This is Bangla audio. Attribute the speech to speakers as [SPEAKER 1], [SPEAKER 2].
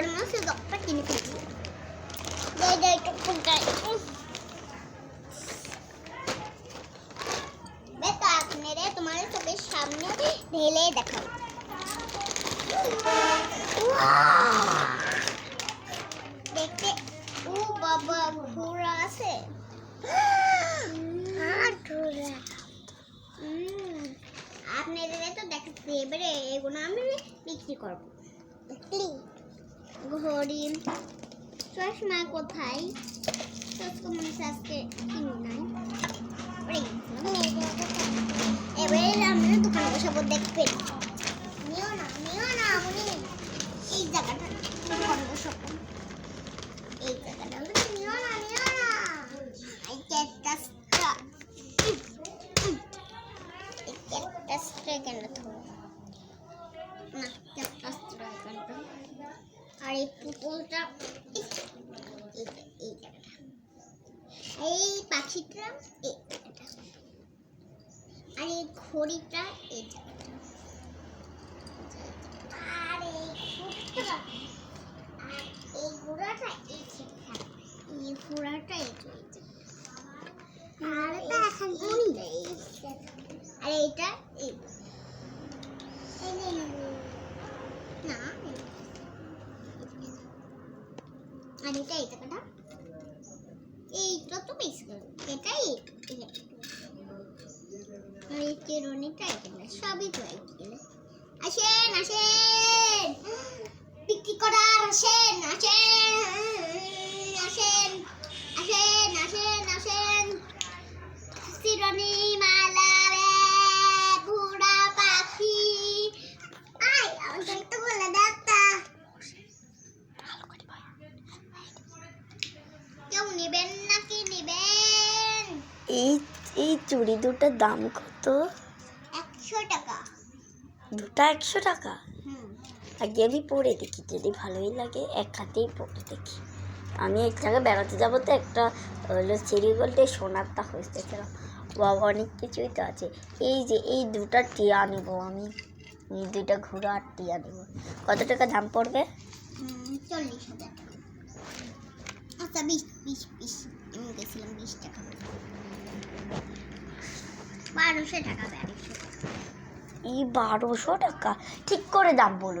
[SPEAKER 1] মনে হচ্ছে জবটা কিনে ফেলছি তোমার চোখের সামনে ঢেলে দেখাবো দেখতে ও বাবা ঘোড়া আছে আপনাদের তো দেখাচ্ছি এবারে এগুলো আমি বিক্রি করব ঘড়ি চশমা কোথায়? চশমা মনে হচ্ছে আজকে কিনি নাই। এবারে আমরা দোকানে বসাবো দেখবেন নিও না নিও না উনি এই জায়গাটা, দোকানে বসাবো এই জায়গাটা নিও না নিও না। এই ক্যাকটাসটা কেন ধরো না ক্যাকটাসটা কেন এই পুতুলটা, এই পাখিটা আর এই ঘড়িটা, এই আর এই ঘুরটা আর এই ঘোড়াটা এই ঘোড়াটা, এই আর এখন আর এইটা এই এই নে, না এই। আর এটা এই টাকাটা এইটা তো বেশ এটা এই এই একটা। আর এই চিরুনিটা এখানে সবই তো এখানে আসেন আসেন বিক্রি করার আসেন আসেন আসেন আসেন আসেন আসেন চিরুনি মালা রে ঘোড়া পাখি আয় আমাকে একটু বলে ডাক্তার কেউ নেবেন নাকি নেবেন?
[SPEAKER 2] এই এই চুড়ি দুটোর দাম কত?
[SPEAKER 1] একশো টাকা।
[SPEAKER 2] দুটো একশো টাকা? আগে আমি পরে দেখি যদি ভালোই লাগে এক হাতেই পরে দেখি। আমি এক জায়গায় বেড়াতে যাব তো একটা হলো সিঁড়ি বলতে সোনারটা খুঁজতেছিলাম বাবা অনেক কিছুই তো আছে। এই যে এই দুটা টিয়া নেব আমি। এই দুইটা ঘোড়া আর টিয়া নেব কত টাকা দাম পড়বে?
[SPEAKER 1] চল্লিশ হাজার টাকা বিশ বিশ বিশ। আমি গেছিলাম বিশ টাকা বারোশো টাকা
[SPEAKER 2] এই বারোশো টাকা। ঠিক করে দাম বলুন